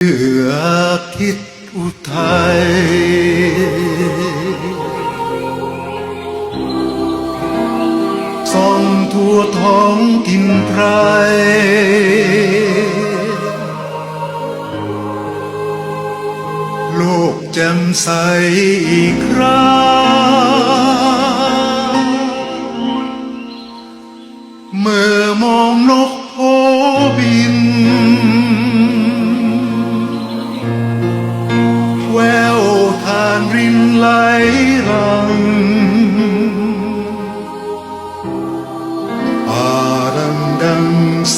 เพื่อคิดอุทัยส่องทั่วท้องกินไพรโลกแจ่มใสอีกครั้งเมื่อมองนกโพบิานรินไหลรังอาดังดัง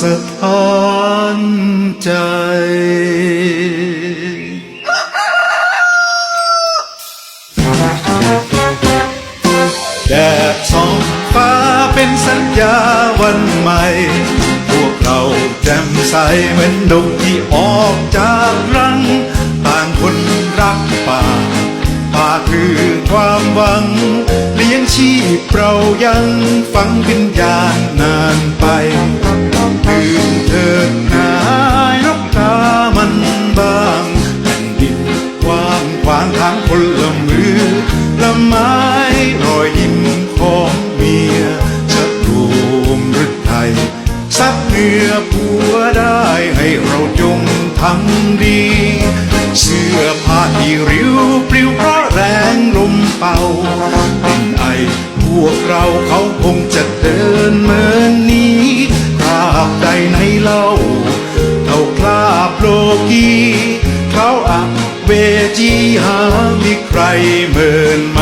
สถานใจแดดส่องฟ้าเป็นสัญญาวันใหม่ พวกเราแจ่มใสเหมือนนกที่ออกจากรัง ความหวัง เลี้ยงชีพเรายังฝังวิญญาณนานไปตื่นเถิดนายนกกามันบางแผ่นดินกว้างขวางทางคนละมือละไม้รอยยิ้มของเมียจะรวมฤทัยซับเหงื่อผัวได้ให้เราจงทำดี เสื้อผ้าที่ริ้วปลิว เป่าเป็นไอพวกเราเขาคงจะเดินเหมือนนี้คราบใดในเล่าเท่าคราบโลกีเขาอักเวจีหามีใครเหมือนมา